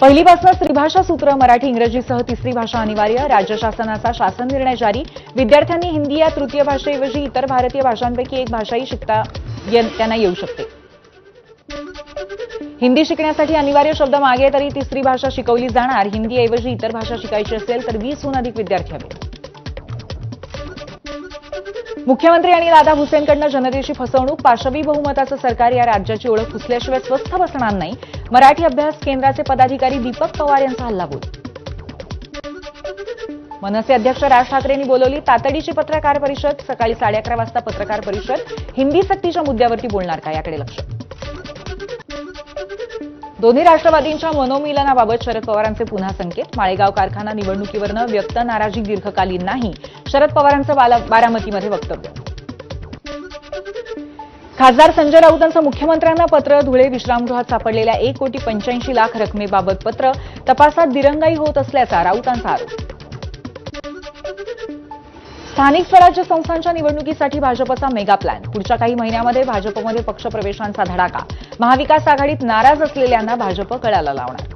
पहिलीपासून त्रिभाषा सूत्र मराठी इंग्रजीसह तिसरी भाषा अनिवार्य. राज्य शासनाचा शासन निर्णय जारी. विद्यार्थ्यांनी हिंदी या तृतीय भाषेऐवजी इतर भारतीय भाषांपैकी एक भाषाही शिकता त्यांना येऊ शकते. हिंदी शिकण्यासाठी अनिवार्य शब्द मागे तरी तिसरी भाषा शिकवली जाणार. हिंदीऐवजी इतर भाषा शिकायची असेल तर वीसहून अधिक विद्यार्थी हवे. मुख्यमंत्री आणि दादा भुसेनकडनं जनतेची फसवणूक पाशवी बहुमताचं सरकार या राज्याची ओळख पुसल्याशिवाय स्वस्थ बसणार नाही. मराठी अभ्यास केंद्राचे पदाधिकारी दीपक पवार यांचा हल्लाबोल. मनसे अध्यक्ष राज ठाकरेंनी बोलवली तातडीची पत्रकार परिषद सकाळी साडे अकरा वाजता पत्रकार परिषद. हिंदी सक्तीच्या मुद्द्यावरती बोलणार का? याकडे लक्ष. दोन्ही राष्ट्रवादींच्या मनोमिलनाबाबत शरद पवारांचे पुन्हा संकेत. माळेगाव कारखाना निवडणुकीवरनं व्यक्त नाराजी दीर्घकालीन नाही. शरद पवारांचं बारामतीमध्ये वक्तव्य. खासदार संजय राऊतांचं मुख्यमंत्र्यांना पत्र धुळे विश्रामगृहात सापडलेल्या एक कोटी पंच्याऐंशी लाख रकमेबाबत पत्र. तपासात दिरंगाई होत असल्याचा राऊतांचा आरोप. स्थानिक स्वराज्य संस्थांच्या निवडणुकीसाठी भाजपचा मेगा प्लॅन. पुढच्या काही महिन्यामध्ये भाजपमध्ये पक्षप्रवेशांचा धडाका. महाविकास आघाडीत नाराज असलेल्यांना भाजप कळाला लावणार.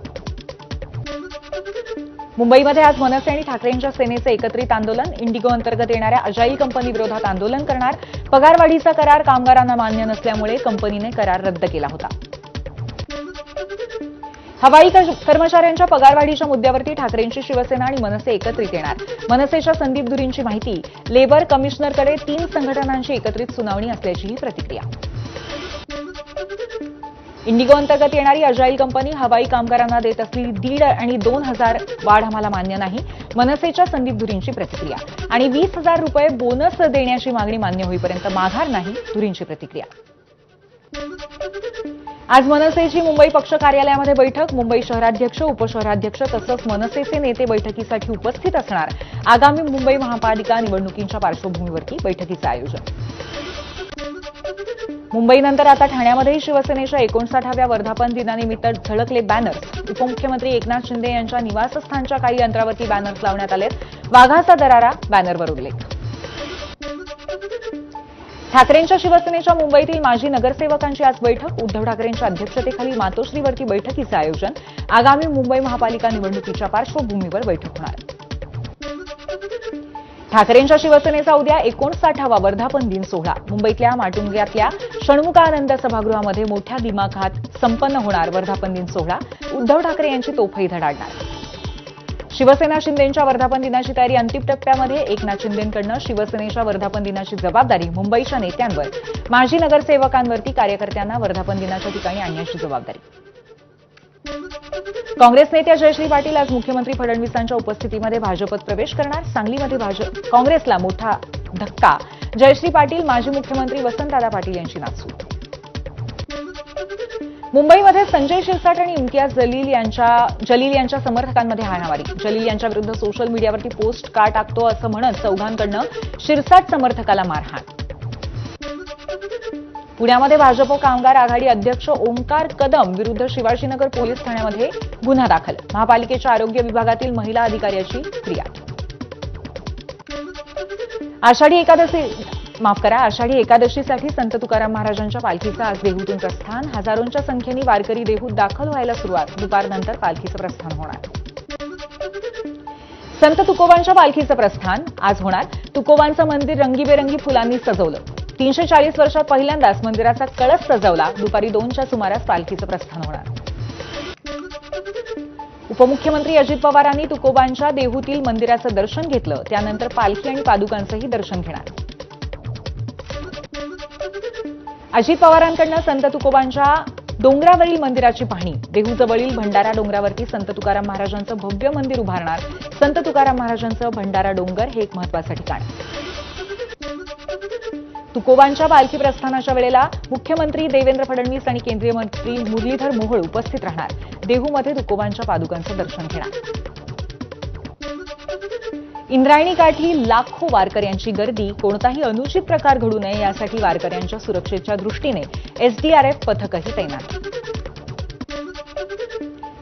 मुंबईमध्ये आज मनसे आणि ठाकरेंच्या सेनेचं एकत्रित आंदोलन. इंडिगो अंतर्गत येणाऱ्या अजाईल कंपनी विरोधात आंदोलन करणार. पगारवाढीचा करार कामगारांना मान्य नसल्यामुळे कंपनीने करार रद्द केला होता. हवाई कर्मचाऱ्यांच्या पगारवाढीच्या मुद्द्यावरती ठाकरेंची शिवसेना आणि मनसे एकत्रित येणार. मनसेच्या संदीप दुरींची माहिती लेबर कमिशनरकडे तीन संघटनांची एकत्रित सुनावणी असल्याचीही प्रतिक्रिया. इंडिगो अंतर्गत येणारी अजाईल कंपनी हवाई कामगारांना देत असलेली दीड आणि दोन हजार वाढ आम्हाला मान्य नाही मनसेच्या संदीप धुरींची प्रतिक्रिया. आणि वीस हजार रुपये बोनस देण्याची मागणी मान्य होईपर्यंत माघार नाही धुरींची प्रतिक्रिया. आज मनसेची मुंबई पक्ष कार्यालयामध्ये बैठक. मुंबई शहराध्यक्ष उपशहराध्यक्ष तसंच मनसेचे नेते बैठकीसाठी उपस्थित असणार. आगामी मुंबई महापालिका निवडणुकींच्या पार्श्वभूमीवरती बैठकीचं आयोजन. मुंबईनंतर आता ठाण्यामध्येही शिवसेनेच्या एकोणसाठाव्या वर्धापन दिनानिमित्त झळकले बॅनर्स उपमुख्यमंत्री एकनाथ शिंदे यांच्या निवासस्थानच्या काही अंतरावरती बॅनर्स लावण्यात आलेत. वाघाचा दरारा बॅनरवर उल्लेख ठाकरेंच्या शिवसेनेच्या मुंबईतील माजी नगरसेवकांची आज बैठक. उद्धव ठाकरेंच्या अध्यक्षतेखाली मातोश्रीवरती बैठकीचं आयोजन. आगामी मुंबई महापालिका निवडणुकीच्या पार्श्वभूमीवर बैठक होणार. ठाकरेंच्या शिवसेनेचा उद्या एकोणसाठावा वर्धापन दिन सोहळा. मुंबईतल्या माटुंग्यातल्या षण्मुखानंद सभागृहामध्ये मोठ्या दिमाखात संपन्न होणार वर्धापन दिन सोहळा. उद्धव ठाकरे यांची तोफही धडाडणार. शिवसेना शिंदेच्या वर्धापन दिनाची तयारी अंतिम टप्प्यामध्ये. एकनाथ शिंदेकडनं शिवसेनेच्या वर्धापन दिनाची जबाबदारी मुंबईच्या नेत्यांवर. माजी नगरसेवकांवरती कार्यकर्त्यांना वर्धापन दिनाच्या ठिकाणी आणण्याची जबाबदारी. काँग्रेस नेत्या जयश्री पाटील आज मुख्यमंत्री फडणवीसांच्या उपस्थितीमध्ये भाजपत प्रवेश करणार. सांगलीमध्ये भाजप काँग्रेसला मोठा धक्का. जयश्री पाटील माजी मुख्यमंत्री वसंतदादा पाटील यांची नाचू मुंबईमध्ये संजय शिरसाट आणि इम्तियाज जलील यांच्या जलील यांच्या समर्थकांमध्ये हाणामारी. जलील यांच्या विरुद्ध सोशल मीडियावरती पोस्ट का टाकतो असं म्हणत चौघांकडनं शिरसाट समर्थकाला मारहाण. पुण्यामध्ये भाजप कामगार आघाडी अध्यक्ष ओंकार कदम विरुद्ध शिवाजीनगर पोलीस ठाण्यामध्ये गुन्हा दाखल. महापालिकेच्या आरोग्य विभागातील महिला अधिकाऱ्याची फिर्याद आषाढी एकादशी माफ करा आषाढी एकादशीसाठी संत तुकाराम महाराजांच्या पालखीचं आज देहूतून प्रस्थान. हजारोंच्या संख्येने वारकरी देहूत दाखल व्हायला सुरुवात. दुपारनंतर पालखीचं प्रस्थान होणार. संत तुकोबांच्या पालखीचं प्रस्थान आज होणार. तुकोबांचं मंदिर रंगीबेरंगी फुलांनी सजवलं. तीनशे चाळीस वर्षात पहिल्यांदाच मंदिराचा कळस सजवला. दुपारी दोनच्या सुमारास पालखीचं प्रस्थान होणार. उपमुख्यमंत्री अजित पवारांनी तुकोबांच्या देहूतील मंदिराचं दर्शन घेतलं. त्यानंतर पालखी आणि पादुकांचंही दर्शन घेणार. अजित पवारांकडनं संत तुकोबांच्या डोंगरावरील मंदिराची पाहणी. देहूजवळील भंडारा डोंगरावरती संत तुकाराम महाराजांचं भव्य मंदिर उभारणार. संत तुकाराम महाराजांचं भंडारा डोंगर हे एक महत्वाचं ठिकाण. तुकोबांच्या पालखी प्रस्थानाच्या वेळेला मुख्यमंत्री देवेंद्र फडणवीस आणि केंद्रीय मंत्री मुरलीधर मोहोळ उपस्थित राहणार. देहूमध्ये तुकोबांच्या पादुकांचं दर्शन घेणार. इंद्रायणी काठी लाखो वारकऱ्यांची गर्दी कोणताही अनुचित प्रकार घडू नये यासाठी वारकऱ्यांच्या सुरक्षेच्या दृष्टीने एसडीआरएफ पथकही तैनात.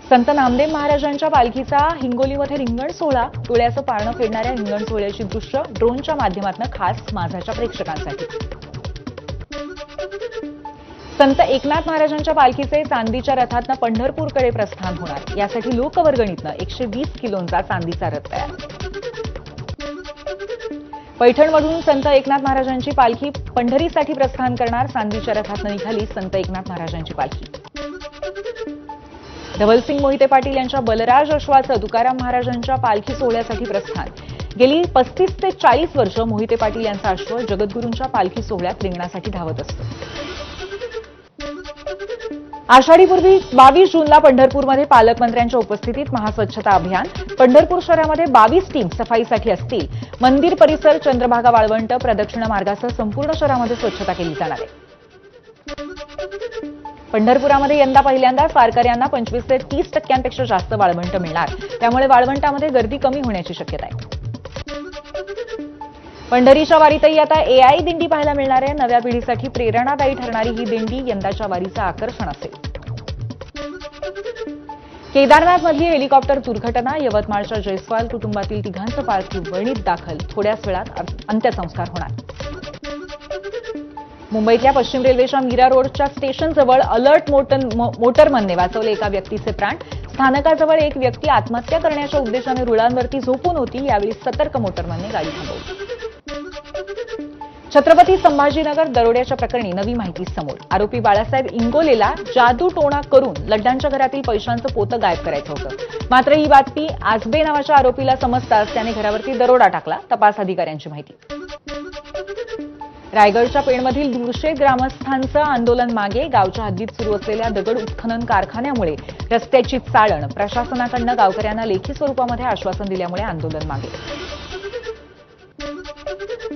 संत नामदेव महाराजांच्या पालखीचा हिंगोलीमध्ये रिंगण सोहळा डोळ्याचं पारणं फेडणाऱ्या रिंगण सोहळ्याची दृश्य ड्रोनच्या माध्यमातून खास माझाच्या प्रेक्षकांसाठी. संत एकनाथ महाराजांच्या पालखीचे चांदीच्या रथातनं पंढरपूरकडे प्रस्थान होणार. यासाठी लोकवर्गणीतनं एकशे वीस किलोंचा चांदीचा रथ तयार पैठणमधून संत एकनाथ महाराजांची पालखी पंढरीसाठी प्रस्थान करणार चांदीच्या रथातनं निघाली संत एकनाथ महाराजांची पालखी. धवलसिंग मोहिते पाटील यांच्या बलराज अश्वाचं तुकाराम महाराजांच्या पालखी सोहळ्यासाठी प्रस्थान. गेली पस्तीस ते चाळीस वर्ष मोहिते पाटील यांचा अश्व जगद्गुरूंच्या पालखी सोहळ्यात रिंगणासाठी धावत असतो. आषाढीपूर्वी बावीस जूनला पंढरपूरमध्ये पालकमंत्र्यांच्या उपस्थितीत महास्वच्छता अभियान. पंढरपूर शहरामध्ये बावीस टीम सफाईसाठी असतील. मंदिर परिसर चंद्रभागा वाळवंट प्रदक्षिणा मार्गासह संपूर्ण शहरामध्ये स्वच्छता केली जाणार आहे. पंढरपुरामध्ये यंदा पहिल्यांदाच वारकऱ्यांना पंचवीस ते तीस टक्क्यांपेक्षा जास्त वाळवंट मिळणार. त्यामुळे वाळवंटामध्ये गर्दी कमी होण्याची शक्यता आहे. पंढरीच्या वारीतही आता एआय दिंडी पाहायला मिळणार आहे. नव्या पिढीसाठी प्रेरणादायी ठरणारी ही दिंडी यंदाच्या वारीचं आकर्षण असेल. केदारनाथमधली हेलिकॉप्टर दुर्घटना यवतमाळच्या जयस्वाल कुटुंबातील तिघांचं पार्थिव वणीत दाखल. थोड्याच वेळात अंत्यसंस्कार होणार. मुंबईतल्या पश्चिम रेल्वेच्या मीरा रोडच्या स्टेशनजवळ अलर्ट मोटर मोटरमनने वाचवले एका व्यक्तीचे प्राण. स्थानकाजवळ एक व्यक्ती आत्महत्या करण्याच्या उद्देशाने रुळांवरती झोपून होती. यावेळी सतर्क मोटरमनने गाडी थांबवली. छत्रपती संभाजीनगर दरोड्याच्या प्रकरणी नवी माहिती समोर. आरोपी बाळासाहेब इंगोलेला जादू टोणा करून लड्डांच्या घरातील पैशांचं पोतं गायब करायचं होतं. मात्र ही बातमी आजबे नावाच्या आरोपीला समजताच त्याने घरावरती दरोडा टाकला तपास अधिकाऱ्यांची माहिती. रायगडच्या पेणमधील दूरशे ग्रामस्थांचं आंदोलन मागे गावच्या हद्दीत सुरू असलेल्या दगड उत्खनन कारखान्यामुळे रस्त्याची चाळण प्रशासनाकडनं गावकऱ्यांना लेखी स्वरूपामध्ये आश्वासन दिल्यामुळे आंदोलन मागे.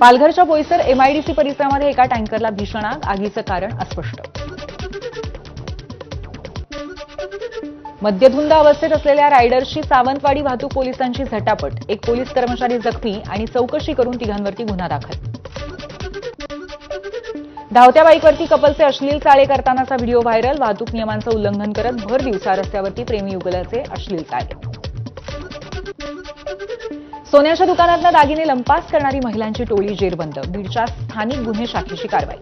पालघरच्या बोईसर एमआयडीसी परिसरामध्ये एका टँकरला भीषण आग. आगीचं कारण अस्पष्ट. मद्यधुंद अवस्थेत असलेल्या रायडरशी सावंतवाडी वाहतूक पोलिसांची झटापट. एक पोलीस कर्मचारी जखमी आणि चौकशी करून तिघांवरती गुन्हा दाखल. धावत्या बाईकवरती कपलचे अश्लील चाळे करतानाचा व्हिडिओ व्हायरल. वाहतूक नियमांचं उल्लंघन करत भर दिवसा रस्त्यावरती प्रेमी युगलाचे अश्लील चाळे सोन्याच्या दुकानातनं दागिने लंपास करणारी महिलांची टोळी जेरबंद. बीडच्या स्थानिक गुन्हे शाखेची कारवाई.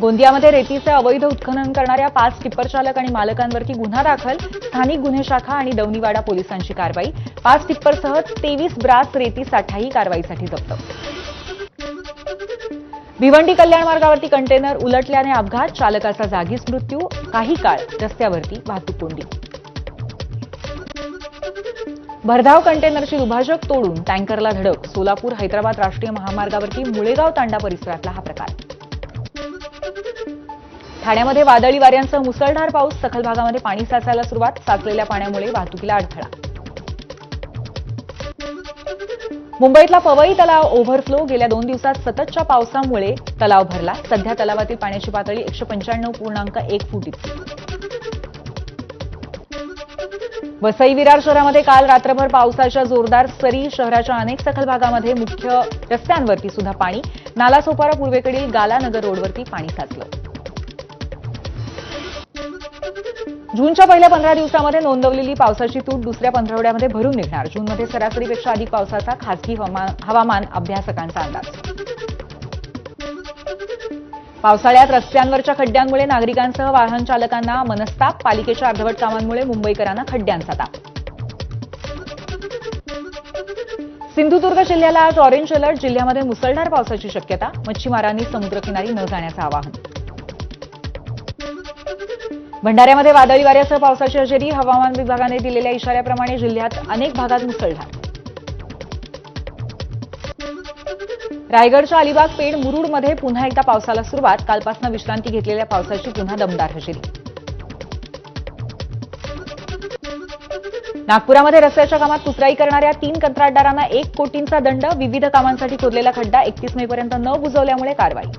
गोंदियामध्ये रेतीचे अवैध उत्खनन करणाऱ्या पाच टिप्पर चालक आणि मालकांवरती गुन्हा दाखल स्थानिक गुन्हे शाखा आणि दौनीवाडा पोलिसांची कारवाई. पाच टिप्परसह तेवीस ब्रास रेती साठाही कारवाईसाठी जप्त. भिवंडी कल्याण मार्गावरती कंटेनर उलटल्याने अपघात चालकाचा जागीच मृत्यू काही काळ रस्त्यावरती वाहतूक कोंडी. भरधाव कंटेनरची दुभाजक तोडून टँकरला धडक सोलापूर हैदराबाद राष्ट्रीय महामार्गावरती मुळेगाव तांडा परिसरातला हा प्रकार. ठाण्यामध्ये वादळी वाऱ्यांसह मुसळधार पाऊस सखल भागामध्ये पाणी साचायला सुरुवात साचलेल्या पाण्यामुळे वाहतुकीला अडथळा. मुंबईतला पवई तलाव ओव्हरफ्लो गेल्या दोन दिवसात सततच्या पावसामुळे तलाव भरला. सध्या तलावातील पाण्याची पातळी एकशे पंच्याण्णव पूर्णांक एक फूट इतकी. वसई विरार शहरामध्ये काल रात्रभर पावसाच्या जोरदार सरी शहराच्या अनेक सखल भागामध्ये मुख्य रस्त्यांवरती सुद्धा पाणी. नालासोपारा पूर्वेकडील गालानगर रोडवरती पाणी साचलं. जूनच्या पहिल्या पंधरा दिवसामध्ये नोंदवलेली पावसाची तूट दुसऱ्या पंधरवड्यामध्ये भरून निघणार. जूनमध्ये सरासरीपेक्षा अधिक पावसाचा खासगी हवामान हवामान अभ्यासकांचा अंदाज. पावसाळ्यात रस्त्यांवरच्या खड्ड्यांमुळे नागरिकांसह वाहन चालकांना मनस्ताप पालिकेच्या अर्धवट कामांमुळे मुंबईकरांना खड्ड्यांचा ताप. सिंधुदुर्ग जिल्ह्याला आज ऑरेंज अलर्ट जिल्ह्यामध्ये मुसळधार पावसाची शक्यता मच्छीमारांनी समुद्रकिनारी न जाण्याचं आवाहन. भंडाऱ्यामध्ये वादळी वाऱ्यासह पावसाची हजेरी हवामान विभागाने दिलेल्या इशाऱ्याप्रमाणे जिल्ह्यात अनेक भागात मुसळधार. रायगडच्या अलिबाग पेण मुरुडमध्ये पुन्हा एकदा पावसाला सुरुवात. कालपासून विश्रांती घेतलेल्या पावसाची पुन्हा दमदार हजेरी. नागपुरामध्ये रस्त्याच्या कामात तुतराई करणाऱ्या तीन कंत्राटदारांना एक कोटींचा दंड विविध कामांसाठी खोदलेला खड्डा एकतीस मेपर्यंत न बुजवल्यामुळे कारवाई.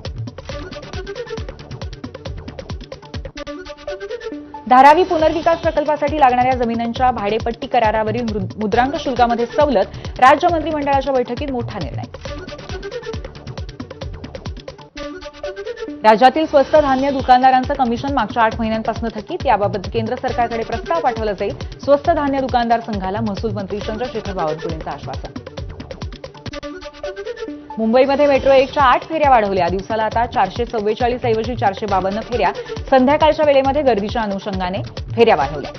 धारावी पुनर्विकास प्रकल्पासाठी लागणाऱ्या जमिनींच्या भाडेपट्टी करारावरील मुद्रांक शुल्कामध्ये सवलत राज्य मंत्रिमंडळाच्या बैठकीत मोठा निर्णय. राज्यातील स्वस्त धान्य दुकानदारांचं कमिशन मागच्या आठ महिन्यांपासून थकीत. याबाबत केंद्र सरकारकडे प्रस्ताव पाठवला जाईल. स्वस्त धान्य दुकानदार संघाला महसूल मंत्री चंद्रशेखर बावनकुळेंचं आश्वासन. मुंबईमध्ये मेट्रो एकच्या आठ फेऱ्या वाढवल्या. दिवसाला आता चारशे चव्वेचाळीस ऐवजी चारशे बावन्न फेऱ्या. संध्याकाळच्या वेळेमध्ये गर्दीच्या अनुषंगाने फेऱ्या वाढवल्या.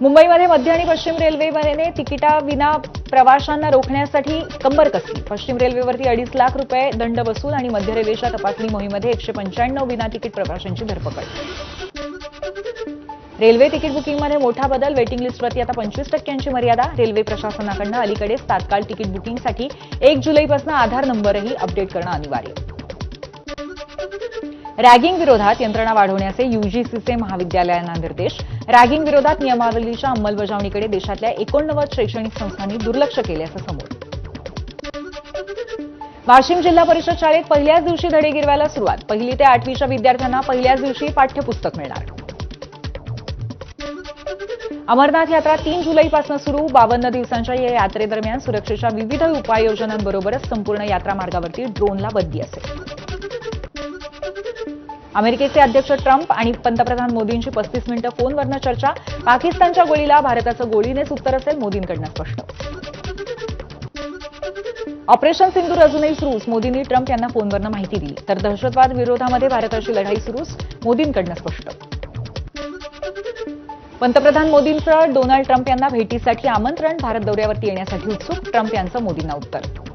मुंबईमध्ये मध्य आणि पश्चिम रेल्वेने तिकिटाविना प्रवाशांना रोखण्यासाठी कंबर कसली पश्चिम रेल्वेवरती अडीच लाख रुपये दंड वसूल आणि मध्य रेल्वेच्या तपासणी मोहिमेमध्ये एकशे पंच्याण्णव विना तिकीट प्रवाशांची धरपकड. रेल्वे तिकीट बुकिंगमध्ये मोठा बदल वेटिंग लिस्टवरती आता पंचवीस टक्क्यांची मर्यादा. रेल्वे प्रशासनाकडनं अलीकडेच तात्काळ तिकीट बुकिंगसाठी एक जुलैपासून आधार नंबरही अपडेट करणं अनिवार्य. रॅगिंग विरोधात यंत्रणा वाढवण्याचे युजीसीचे महाविद्यालयांना निर्देश. रॅगिंग विरोधात नियमावलीच्या अंमलबजावणीकडे देशातल्या एकोणनव्वद शैक्षणिक संस्थांनी दुर्लक्ष केल्याचं समोर. वाशिम जिल्हा परिषद शाळेत पहिल्याच दिवशी धडे गिरवायला सुरुवात. पहिली ते आठवीच्या विद्यार्थ्यांना पहिल्याच दिवशी पाठ्यपुस्तक मिळणार. अमरनाथ यात्रा तीन जुलैपासून सुरू. बावन्न दिवसांच्या या यात्रेदरम्यान सुरक्षेच्या विविध उपाययोजनांबरोबरच संपूर्ण यात्रा मार्गावरती ड्रोनला बंदी असेल. अमेरिकेचे अध्यक्ष ट्रम्प आणि पंतप्रधान मोदींची पस्तीस मिनिटं फोनवरनं चर्चा. पाकिस्तानच्या गोळीला भारताचं गोळीनेच उत्तर असेल मोदींकडनं स्पष्ट. ऑपरेशन सिंदूर अजूनही सुरूच. मोदींनी ट्रम्प यांना फोनवरनं माहिती दिली. तर दहशतवाद विरोधामध्ये भारताची लढाई सुरूच मोदींकडनं स्पष्ट. पंतप्रधान मोदींचं डोनाल्ड ट्रम्प यांना भेटीसाठी आमंत्रण भारत दौऱ्यावरती येण्यासाठी उत्सुक. ट्रम्प यांचं मोदींना उत्तर.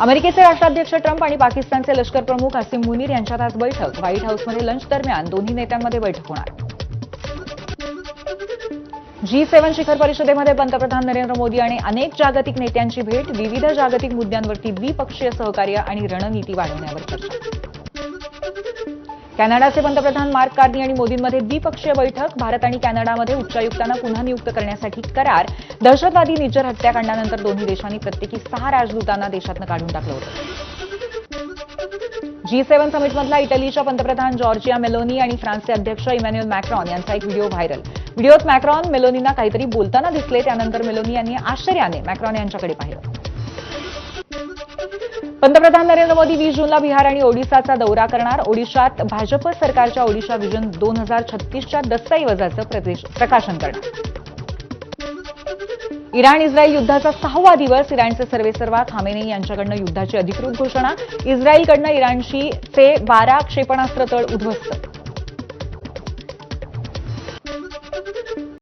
अमेरिकेचे राष्ट्राध्यक्ष ट्रम्प आणि पाकिस्तानचे लष्कर प्रमुख हसीम मुनीर यांच्यात आज बैठक. व्हाईट हाऊसमध्ये लंच दरम्यान दोन्ही नेत्यांमध्ये बैठक होणार. जी सेव्हन शिखर परिषदेमध्ये पंतप्रधान नरेंद्र मोदी आणि अनेक जागतिक नेत्यांची भेट. विविध जागतिक मुद्द्यांवरती द्विपक्षीय सहकार्य आणि रणनीती वाढवण्यावर चर्चा. कॅनडाचे पंतप्रधान मार्क कार्नी आणि मोदींमध्ये द्विपक्षीय बैठक भारत आणि कॅनडामध्ये उच्चायुक्तांना पुन्हा नियुक्त करण्यासाठी करार. दहशतवादी निजर हत्याकांडानंतर दोन्ही देशांनी प्रत्येकी सहा राजदूतांना देशातनं काढून टाकलं होतं. जी सेव्हन समिटमधला इटलीच्या पंतप्रधान जॉर्जिया मेलोनी आणि फ्रान्सचे अध्यक्ष इमॅन्युएल मॅक्रॉन यांचा एक व्हिडिओ व्हायरल. व्हिडिओत मॅक्रॉन मेलोनींना काहीतरी बोलताना दिसले त्यानंतर मेलोनी यांनी आश्चर्याने मॅक्रॉन यांच्याकडे पाहिलं. पंतप्रधान नरेंद्र मोदी वीस जूनला बिहार आणि ओडिसाचा दौरा करणार. ओडिशात भाजप सरकारच्या ओडिशा विजन दोन हजार छत्तीसच्या दस्तऐवजाचं प्रदेश- प्रकाशन करणार. इराण इस्रायल युद्धाचा सहावा दिवस. इराणचे सर्वेसर्वा खामेनी यांच्याकडनं युद्धाची अधिकृत घोषणा. इस्रायलकडनं इराणशी चे बारा क्षेपणास्त्र तळ उद्ध्वस्त.